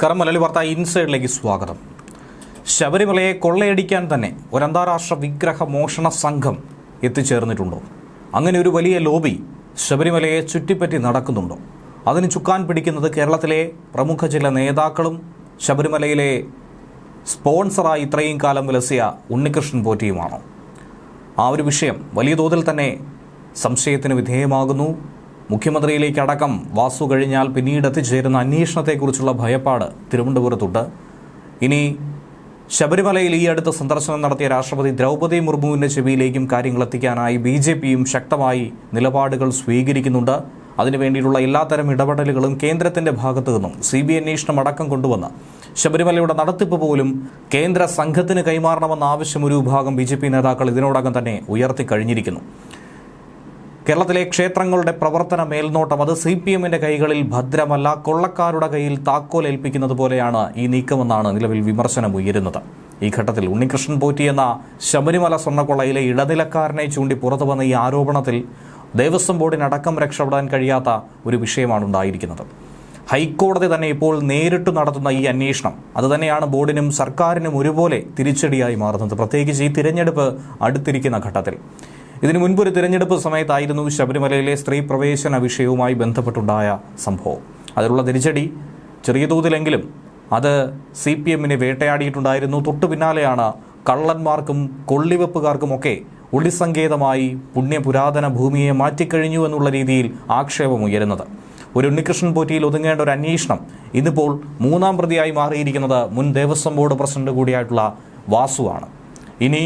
നമസ്കാരം. മലയാളി വാർത്ത ഇൻസൈഡിലേക്ക് സ്വാഗതം. ശബരിമലയെ കൊള്ളയടിക്കാൻ തന്നെ ഒരു അന്താരാഷ്ട്ര വിഗ്രഹ മോഷണ സംഘം എത്തിച്ചേർന്നിട്ടുണ്ടോ? അങ്ങനെ ഒരു വലിയ ലോബി ശബരിമലയെ ചുറ്റിപ്പറ്റി നടക്കുന്നുണ്ടോ? അതിന് ചുക്കാൻ പിടിക്കുന്നത് കേരളത്തിലെ പ്രമുഖ ചില നേതാക്കളും ശബരിമലയിലെ സ്പോൺസറായി ഇത്രയും കാലം വിലസിയ ഉണ്ണികൃഷ്ണൻ പോറ്റിയുമാണോ? ആ ഒരു വിഷയം വലിയ തോതിൽ തന്നെ സംശയത്തിന് വിധേയമാകുന്നു. മുഖ്യമന്ത്രിയിലേക്ക് അടക്കം വാസു കഴിഞ്ഞാൽ പിന്നീട് എത്തിച്ചേരുന്ന അന്വേഷണത്തെക്കുറിച്ചുള്ള ഭയപ്പാട് തിരുവനന്തപുരത്തുണ്ട്. ഇനി ശബരിമലയിൽ ഈ അടുത്ത സന്ദർശനം നടത്തിയ രാഷ്ട്രപതി ദ്രൗപദി മുർമുവിന്റെ ചെവിയിലേക്കും കാര്യങ്ങൾ എത്തിക്കാനായി ബി ജെ പിയും ശക്തമായി നിലപാടുകൾ സ്വീകരിക്കുന്നുണ്ട്. അതിനുവേണ്ടിയിട്ടുള്ള എല്ലാത്തരം ഇടപെടലുകളും കേന്ദ്രത്തിന്റെ ഭാഗത്തു നിന്നും സി ബി അന്വേഷണം അടക്കം കൊണ്ടുവന്ന് ശബരിമലയുടെ നടത്തിപ്പ് പോലും കേന്ദ്ര സംഘത്തിന് കൈമാറണമെന്ന ആവശ്യം ഒരു വിഭാഗം ബി നേതാക്കൾ ഇതിനോടകം തന്നെ ഉയർത്തി കഴിഞ്ഞിരിക്കുന്നു. കേരളത്തിലെ ക്ഷേത്രങ്ങളുടെ പ്രവർത്തന മേൽനോട്ടം അത് സി പി എമ്മിന്റെ കൈകളിൽ ഭദ്രമല്ല കൊള്ളക്കാരുടെ കയ്യിൽ താക്കോൽ ഏൽപ്പിക്കുന്നത് പോലെയാണ് ഈ നീക്കമെന്നാണ് നിലവിൽ വിമർശനം ഉയരുന്നത്. ഈ ഘട്ടത്തിൽ ഉണ്ണികൃഷ്ണൻ പോറ്റി എന്ന ശബരിമല സ്വർണക്കൊള്ളയിലെ ഇടനിലക്കാരനെ ചൂണ്ടി പുറത്തു വന്ന ഈ ആരോപണത്തിൽ ദേവസ്വം ബോർഡിനടക്കം രക്ഷപ്പെടാൻ കഴിയാത്ത ഒരു വിഷയമാണ് ഉണ്ടായിരിക്കുന്നത്. ഹൈക്കോടതി തന്നെ ഇപ്പോൾ നേരിട്ട് നടത്തുന്ന ഈ അന്വേഷണം അതുതന്നെയാണ് ബോർഡിനും സർക്കാരിനും ഒരുപോലെ തിരിച്ചടിയായി മാറുന്നത്. പ്രത്യേകിച്ച് ഈ തിരഞ്ഞെടുപ്പ് അടുത്തിരിക്കുന്ന ഘട്ടത്തിൽ. ഇതിനു മുൻപ് ഒരു തിരഞ്ഞെടുപ്പ് സമയത്തായിരുന്നു ശബരിമലയിലെ സ്ത്രീ പ്രവേശന വിഷയവുമായി ബന്ധപ്പെട്ടുണ്ടായ സംഭവം. അതിലുള്ള തിരിച്ചടി ചെറിയ തോതിലെങ്കിലും അത് സി പി എമ്മിനെ വേട്ടയാടിയിട്ടുണ്ടായിരുന്നു. തൊട്ടു പിന്നാലെയാണ് കള്ളന്മാർക്കും കൊള്ളിവെപ്പുകാർക്കുമൊക്കെ ഒളിസങ്കേതമായി പുണ്യപുരാതന ഭൂമിയെ മാറ്റിക്കഴിഞ്ഞു എന്നുള്ള രീതിയിൽ ആക്ഷേപം ഉയരുന്നത് ഒരു ഉണ്ണികൃഷ്ണൻ പോറ്റിയിൽ ഒതുങ്ങേണ്ട ഒരു അന്വേഷണം ഇന്നിപ്പോൾ മൂന്നാം പ്രതിയായി മാറിയിരിക്കുന്നത് മുൻ ദേവസ്വം ബോർഡ് പ്രസിഡന്റ് കൂടിയായിട്ടുള്ള വാസുവാണ്. ഇനി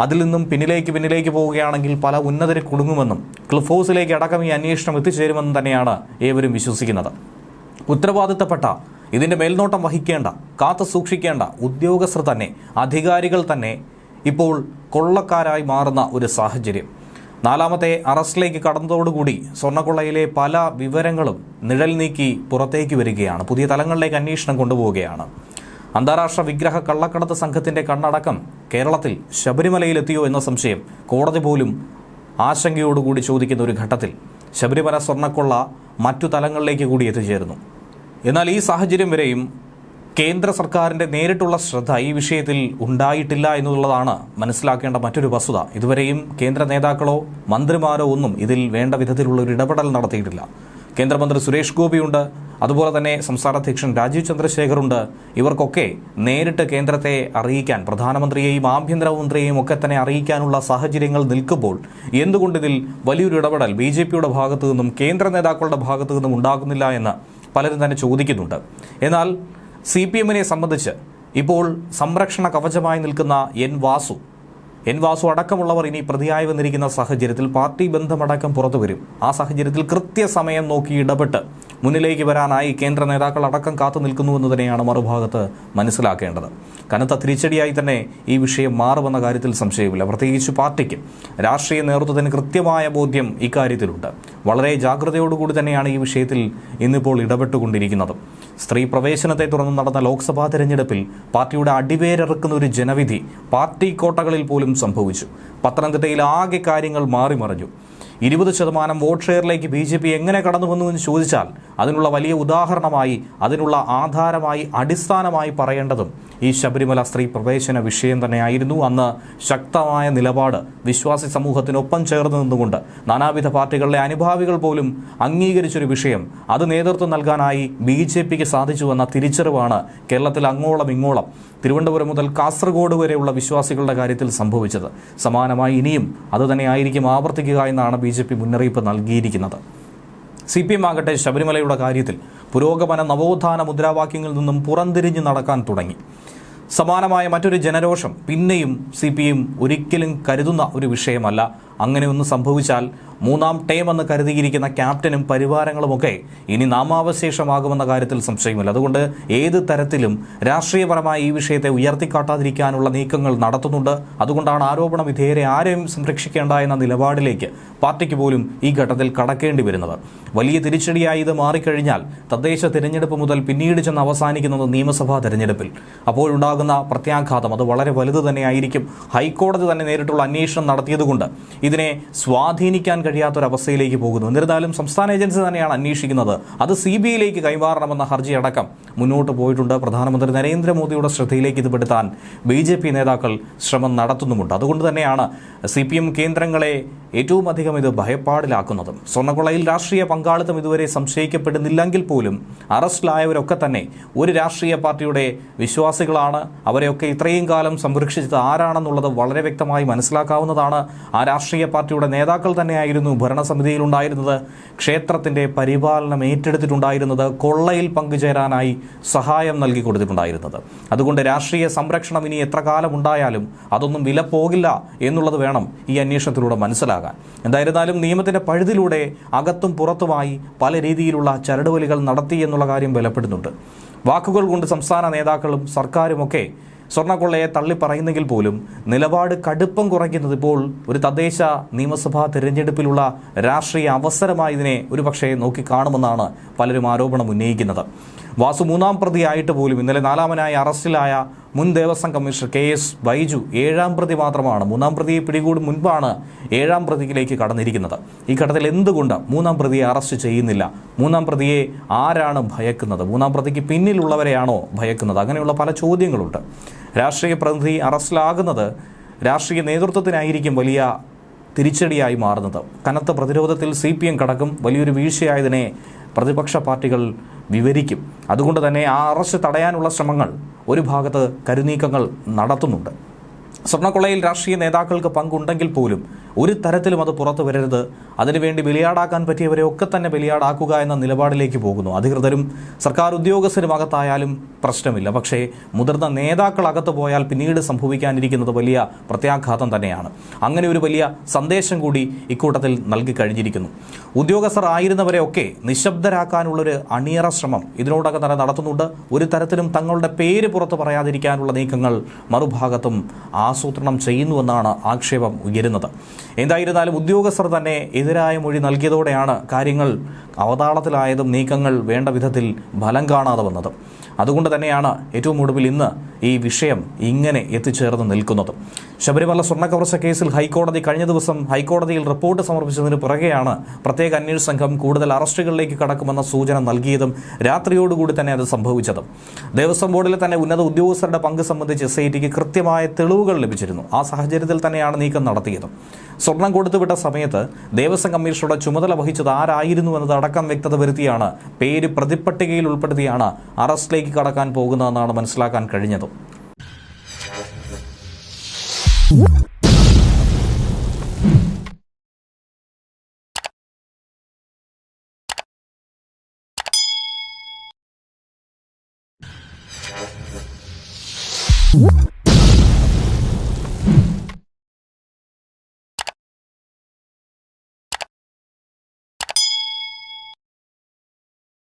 അതിൽ നിന്നും പിന്നിലേക്ക് പിന്നിലേക്ക് പോവുകയാണെങ്കിൽ പല ഉന്നതരെ കുടുങ്ങുമെന്നും ക്ലിഫ് ഹൗസിലേക്ക് അടക്കം ഈ അന്വേഷണം എത്തിച്ചേരുമെന്നും തന്നെയാണ് ഏവരും വിശ്വസിക്കുന്നത്. ഉത്തരവാദിത്തപ്പെട്ട ഇതിന്റെ മേൽനോട്ടം വഹിക്കേണ്ട കാത്തു സൂക്ഷിക്കേണ്ട ഉദ്യോഗസ്ഥർ തന്നെ അധികാരികൾ തന്നെ ഇപ്പോൾ കൊള്ളക്കാരായി മാറുന്ന ഒരു സാഹചര്യം. നാലാമത്തെ അറസ്റ്റിലേക്ക് കടന്നതോടുകൂടി സ്വർണക്കൊള്ളയിലെ പല വിവരങ്ങളും നിഴൽ നീക്കി പുറത്തേക്ക് വരികയാണ്. പുതിയ തലങ്ങളിലേക്ക് അന്വേഷണം കൊണ്ടുപോവുകയാണ്. അന്താരാഷ്ട്ര വിഗ്രഹ കള്ളക്കടത്ത് സംഘത്തിന്റെ കണ്ണടക്കം കേരളത്തിൽ ശബരിമലയിലെത്തിയോ എന്ന സംശയം കോടതി പോലും ആശങ്കയോടുകൂടി ചോദിക്കുന്ന ഒരു ഘട്ടത്തിൽ ശബരിമല സ്വർണക്കൊള്ള മറ്റു തലങ്ങളിലേക്ക് കൂടി എത്തിച്ചേരുന്നു. എന്നാൽ ഈ സാഹചര്യം വരെയും കേന്ദ്ര സർക്കാരിന്റെ നേരിട്ടുള്ള ശ്രദ്ധ ഈ വിഷയത്തിൽ ഉണ്ടായിട്ടില്ല എന്നുള്ളതാണ് മനസ്സിലാക്കേണ്ട മറ്റൊരു വസ്തുത. ഇതുവരെയും കേന്ദ്ര നേതാക്കളോ മന്ത്രിമാരോ ഒന്നും ഇതിൽ വേണ്ട വിധത്തിലുള്ള ഒരു ഇടപെടൽ നടത്തിയിട്ടില്ല. കേന്ദ്രമന്ത്രി സുരേഷ് ഗോപിയുണ്ട്. അതുപോലെ തന്നെ സംസ്ഥാന അധ്യക്ഷൻ രാജീവ് ചന്ദ്രശേഖറുണ്ട്. ഇവർക്കൊക്കെ നേരിട്ട് കേന്ദ്രത്തെ അറിയിക്കാൻ പ്രധാനമന്ത്രിയെയും ആഭ്യന്തരമന്ത്രിയെയും ഒക്കെ തന്നെ അറിയിക്കാനുള്ള സാഹചര്യങ്ങൾ നിൽക്കുമ്പോൾ എന്തുകൊണ്ട് ഇതിൽ വലിയൊരു ഇടപെടൽ ബി ജെ പിയുടെ ഭാഗത്തു നിന്നും കേന്ദ്ര നേതാക്കളുടെ ഭാഗത്തു നിന്നും ഉണ്ടാകുന്നില്ല എന്ന് പലരും തന്നെ ചോദിക്കുന്നുണ്ട്. എന്നാൽ സി പി എമ്മിനെ സംബന്ധിച്ച് ഇപ്പോൾ സംരക്ഷണ കവചമായി നിൽക്കുന്ന എൻ വാസു എൻ വാസു അടക്കമുള്ളവർ ഇനി പ്രതിയായി വന്നിരിക്കുന്ന സാഹചര്യത്തിൽ പാർട്ടി ബന്ധമടക്കം പുറത്തു വരും. ആ സാഹചര്യത്തിൽ കൃത്യസമയം നോക്കി ഇടപെട്ട് മുന്നിലേക്ക് വരാനായി കേന്ദ്ര നേതാക്കൾ അടക്കം കാത്തു നിൽക്കുന്നുവെന്ന് തന്നെയാണ് മറുഭാഗത്ത് മനസ്സിലാക്കേണ്ടത്. കനത്ത തിരിച്ചടിയായി തന്നെ ഈ വിഷയം മാറുമെന്ന കാര്യത്തിൽ സംശയമില്ല. പ്രത്യേകിച്ച് പാർട്ടിക്ക് രാഷ്ട്രീയ നേതൃത്വത്തിന് കൃത്യമായ ബോധ്യം ഇക്കാര്യത്തിലുണ്ട്. വളരെ ജാഗ്രതയോടുകൂടി തന്നെയാണ് ഈ വിഷയത്തിൽ ഇന്നിപ്പോൾ ഇടപെട്ടുകൊണ്ടിരിക്കുന്നത്. സ്ത്രീ പ്രവേശനത്തെ തുടർന്ന് നടന്ന ലോക്സഭാ തെരഞ്ഞെടുപ്പിൽ പാർട്ടിയുടെ അടിവേരിറക്കുന്ന ഒരു ജനവിധി പാർട്ടി കോട്ടകളിൽ പോലും സംഭവിച്ചു. പത്തനംതിട്ടയിൽ ആകെ കാര്യങ്ങൾ മാറിമറിഞ്ഞു. ഇരുപത് ശതമാനം വോട്ട് ഷെയറിലേക്ക് ബി ജെ പി എങ്ങനെ കടന്നു വന്നു എന്ന് ചോദിച്ചാൽ അതിനുള്ള വലിയ ഉദാഹരണമായി അതിനുള്ള ആധാരമായി അടിസ്ഥാനമായി പറയേണ്ടതും ഈ ശബരിമല സ്ത്രീ പ്രവേശന വിഷയം തന്നെയായിരുന്നു. അന്ന് ശക്തമായ നിലപാട് വിശ്വാസി സമൂഹത്തിനൊപ്പം ചേർന്ന് നിന്നുകൊണ്ട് നാനാവിധ പാർട്ടികളിലെ അനുഭാവികൾ പോലും അംഗീകരിച്ചൊരു വിഷയം. അത് നേതൃത്വം നൽകാനായി ബി ജെ പിക്ക് സാധിച്ചുവെന്ന തിരിച്ചറിവാണ് കേരളത്തിൽ അങ്ങോളം ഇങ്ങോളം തിരുവനന്തപുരം മുതൽ കാസർഗോഡ് വരെയുള്ള വിശ്വാസികളുടെ കാര്യത്തിൽ സംഭവിച്ചത്. സമാനമായി ഇനിയും അതുതന്നെയായിരിക്കും ആവർത്തിക്കുക എന്നാണ് ബി ജെ പി മുന്നറിയിപ്പ് നൽകിയിരിക്കുന്നത്. സി പി എം ആകട്ടെ ശബരിമലയുടെ കാര്യത്തിൽ പുരോഗമന നവോത്ഥാന മുദ്രാവാക്യങ്ങളിൽ നിന്നും പുറംതിരിഞ്ഞ് നടക്കാൻ തുടങ്ങി. സമാനമായ മറ്റൊരു ജനരോഷം പിന്നെയും സി പി എം ഒരിക്കലും കരുതുന്ന ഒരു വിഷയമല്ല. അങ്ങനെ ഒന്ന് സംഭവിച്ചാൽ മൂന്നാം ടേം എന്ന് കരുതിയിരിക്കുന്ന ക്യാപ്റ്റനും പരിവാരങ്ങളുമൊക്കെ ഇനി നാമാവശേഷമാകുമെന്ന കാര്യത്തിൽ സംശയമില്ല. അതുകൊണ്ട് ഏത് തരത്തിലും രാഷ്ട്രീയപരമായി ഈ വിഷയത്തെ ഉയർത്തിക്കാട്ടാതിരിക്കാനുള്ള നീക്കങ്ങൾ നടത്തുന്നുണ്ട്. അതുകൊണ്ടാണ് ആരോപണം വിധേയരെ ആരെയും സംരക്ഷിക്കേണ്ട എന്ന നിലപാടിലേക്ക് പാർട്ടിക്ക് പോലും ഈ ഘട്ടത്തിൽ കടക്കേണ്ടി വരുന്നത്. വലിയ തിരിച്ചടിയായി ഇത് മാറിക്കഴിഞ്ഞാൽ തദ്ദേശ തിരഞ്ഞെടുപ്പ് മുതൽ പിന്നീട് ചെന്ന് അവസാനിക്കുന്നത് നിയമസഭാ തെരഞ്ഞെടുപ്പിൽ. അപ്പോഴുണ്ടാകുന്ന പ്രത്യാഘാതം അത് വളരെ വലുത് തന്നെയായിരിക്കും ഹൈക്കോടതി തന്നെ നേരിട്ടുള്ള അന്വേഷണം നടത്തിയതുകൊണ്ട് ഇതിനെ സ്വാധീനിക്കാൻ കഴിയാത്തൊരവസ്ഥയിലേക്ക് പോകുന്നു. എന്നിരുന്നാലും സംസ്ഥാന ഏജൻസി തന്നെയാണ് അന്വേഷിക്കുന്നത്. അത് സി ബി ഐയിലേക്ക് കൈമാറണമെന്ന ഹർജി അടക്കം മുന്നോട്ട് പോയിട്ടുണ്ട്. പ്രധാനമന്ത്രി നരേന്ദ്രമോദിയുടെ ശ്രദ്ധയിലേക്ക് ഇത് പെടുത്താൻ ബി നേതാക്കൾ ശ്രമം നടത്തുന്നുമുണ്ട്. അതുകൊണ്ട് തന്നെയാണ് സി കേന്ദ്രങ്ങളെ ഏറ്റവും അധികം ഇത് ഭയപ്പാടിലാക്കുന്നതും. സ്വർണക്കൊള്ളയിൽ രാഷ്ട്രീയ പങ്കാളിത്തം ഇതുവരെ സംശയിക്കപ്പെടുന്നില്ലെങ്കിൽ പോലും അറസ്റ്റിലായവരൊക്കെ തന്നെ ഒരു രാഷ്ട്രീയ പാർട്ടിയുടെ വിശ്വാസികളാണ്. അവരെയൊക്കെ ഇത്രയും കാലം സംരക്ഷിച്ചത് ആരാണെന്നുള്ളത് വളരെ വ്യക്തമായി മനസ്സിലാക്കാവുന്നതാണ്. ആ രാഷ്ട്രീയ പാർട്ടിയുടെ നേതാക്കൾ തന്നെയായിരുന്നു ഭരണസമിതിയിലുണ്ടായിരുന്നത് ക്ഷേത്രത്തിന്റെ പരിപാലനം ഏറ്റെടുത്തിട്ടുണ്ടായിരുന്നത് കൊള്ളയിൽ പങ്കുചേരാനായി സഹായം നൽകി കൊടുത്തിട്ടുണ്ടായിരുന്നത്. അതുകൊണ്ട് രാഷ്ട്രീയ സംരക്ഷണം ഇനി എത്ര കാലം ഉണ്ടായാലും അതൊന്നും വില പോകില്ല എന്നുള്ളത് വേണം ഈ അന്വേഷണത്തിലൂടെ മനസ്സിലാക്കാൻ. എന്തായിരുന്നാലും നിയമത്തിന്റെ പഴുതിലൂടെ അകത്തും പുറത്തുമായി പല രീതിയിലുള്ള ചരടുവലികൾ നടത്തി എന്നുള്ള കാര്യം ബലപ്പെടുന്നുണ്ട്. വാക്കുകൾ കൊണ്ട് സംസ്ഥാന നേതാക്കളും സർക്കാരുമൊക്കെ സ്വർണക്കൊള്ളയെ തള്ളിപ്പറയുന്നെങ്കിൽ പോലും നിലപാട് കടുപ്പം കുറയ്ക്കുന്നത് ഇപ്പോൾ ഒരു തദ്ദേശ നിയമസഭാ തിരഞ്ഞെടുപ്പിലുള്ള രാഷ്ട്രീയ അവസരമായി ഇതിനെ ഒരുപക്ഷെ നോക്കിക്കാണുമെന്നാണ് പലരും ആരോപണം ഉന്നയിക്കുന്നത്. വാസു മൂന്നാം പ്രതിയായിട്ട് പോലും ഇന്നലെ നാലാമനായി അറസ്റ്റിലായ മുൻ Devaswom commissioner K S Baiju ഏഴാം പ്രതി മാത്രമാണ്. മൂന്നാം പ്രതിയെ പിടികൂടും മുൻപാണ് ഏഴാം പ്രതിയിലേക്ക് കടന്നിരിക്കുന്നത്. ഈ ഘട്ടത്തിൽ എന്തുകൊണ്ട് മൂന്നാം പ്രതിയെ അറസ്റ്റ് ചെയ്യുന്നില്ല? മൂന്നാം പ്രതിയെ ആരാണ് ഭയക്കുന്നത്? മൂന്നാം പ്രതിക്ക് പിന്നിലുള്ളവരെയാണോ ഭയക്കുന്നത്? അങ്ങനെയുള്ള പല ചോദ്യങ്ങളുണ്ട്. രാഷ്ട്രീയ പ്രതിനിധി അറസ്റ്റിലാകുന്നത് രാഷ്ട്രീയ നേതൃത്വത്തിനായിരിക്കും വലിയ തിരിച്ചടിയായി മാറുന്നത്. കനത്ത പ്രതിരോധത്തിൽ സി പി എം കടക്കും. വലിയൊരു വീഴ്ചയായതിനെ പ്രതിപക്ഷ പാർട്ടികൾ വിവരിക്കും. അതുകൊണ്ട് തന്നെ ആ അറസ്റ്റ് തടയാനുള്ള ശ്രമങ്ങൾ ഒരു ഭാഗത്ത് കരുനീക്കങ്ങൾ നടത്തുന്നുണ്ട്. സ്വർണക്കൊള്ളയിൽ രാഷ്ട്രീയ നേതാക്കൾക്ക് പങ്കുണ്ടെങ്കിൽ പോലും ഒരു തരത്തിലും അത് പുറത്തു വരരുത്. അതിനുവേണ്ടി ബലിയാടാക്കാൻ പറ്റിയവരെ ഒക്കെ തന്നെ ബലിയാടാക്കുക എന്ന നിലപാടിലേക്ക് പോകുന്നു. അധികൃതരും സർക്കാർ ഉദ്യോഗസ്ഥരും അകത്തായാലും പ്രശ്നമില്ല. പക്ഷേ മുതിർന്ന നേതാക്കൾ അകത്ത് പോയാൽ പിന്നീട് സംഭവിക്കാനിരിക്കുന്നത് വലിയ പ്രത്യാഘാതം തന്നെയാണ്. അങ്ങനെ ഒരു വലിയ സന്ദേശം കൂടി ഇക്കൂട്ടത്തിൽ നൽകി കഴിഞ്ഞിരിക്കുന്നു. ഉദ്യോഗസ്ഥർ ആയിരുന്നവരെ ഒക്കെ നിശബ്ദരാക്കാനുള്ളൊരു അണിയറ ശ്രമം ഇതിനോടകം തന്നെ നടത്തുന്നുണ്ട്. ഒരു തരത്തിലും തങ്ങളുടെ പേര് പുറത്ത് പറയാതിരിക്കാനുള്ള നീക്കങ്ങൾ മറുഭാഗത്തും ആസൂത്രണം ചെയ്യുന്നുവെന്നാണ് ആക്ഷേപം ഉയരുന്നത്. എന്തായിരുന്നാലും ഉദ്യോഗസ്ഥർ തന്നെ എതിരായ മൊഴി നൽകിയതോടെയാണ് കാര്യങ്ങൾ അവതാളത്തിലായതും നീക്കങ്ങൾ വേണ്ട വിധത്തിൽ ഫലം കാണാതെ വന്നത്. അതുകൊണ്ട് തന്നെയാണ് ഏറ്റവും ഒടുവിൽ ഇന്ന് ഈ വിഷയം ഇങ്ങനെ എത്തിച്ചേർന്ന് നിൽക്കുന്നത്. ശബരിമല സ്വർണക്കവർച്ച കേസിൽ ഹൈക്കോടതി കഴിഞ്ഞ ദിവസം ഹൈക്കോടതിയിൽ റിപ്പോർട്ട് സമർപ്പിച്ചതിന് പുറകെയാണ് പ്രത്യേക അന്വേഷണ സംഘം കൂടുതൽ അറസ്റ്റുകളിലേക്ക് കടക്കുമെന്ന സൂചന നൽകിയതും രാത്രിയോടുകൂടി തന്നെ അത് സംഭവിച്ചതും. ദേവസ്വം ബോർഡിലെ തന്നെ ഉന്നത ഉദ്യോഗസ്ഥരുടെ പങ്ക് സംബന്ധിച്ച് എസ് ഐ ടിക്ക് കൃത്യമായ തെളിവുകൾ ലഭിച്ചിരുന്നു. ആ സാഹചര്യത്തിൽ തന്നെയാണ് നീക്കം നടത്തിയതും. സ്വർണം കൊടുത്തുവിട്ട സമയത്ത് ദേവസ്വം കമ്മീഷണറുടെ ചുമതല വഹിച്ചത് ആരായിരുന്നു എന്നത് അടക്കം വ്യക്തത വരുത്തിയാണ് പേര് പ്രതിപ്പട്ടികയിൽ ഉൾപ്പെടുത്തിയാണ് അറസ്റ്റിലേക്ക് കടക്കാൻ പോകുന്നതെന്നാണ് മനസ്സിലാക്കാൻ കഴിഞ്ഞത്. you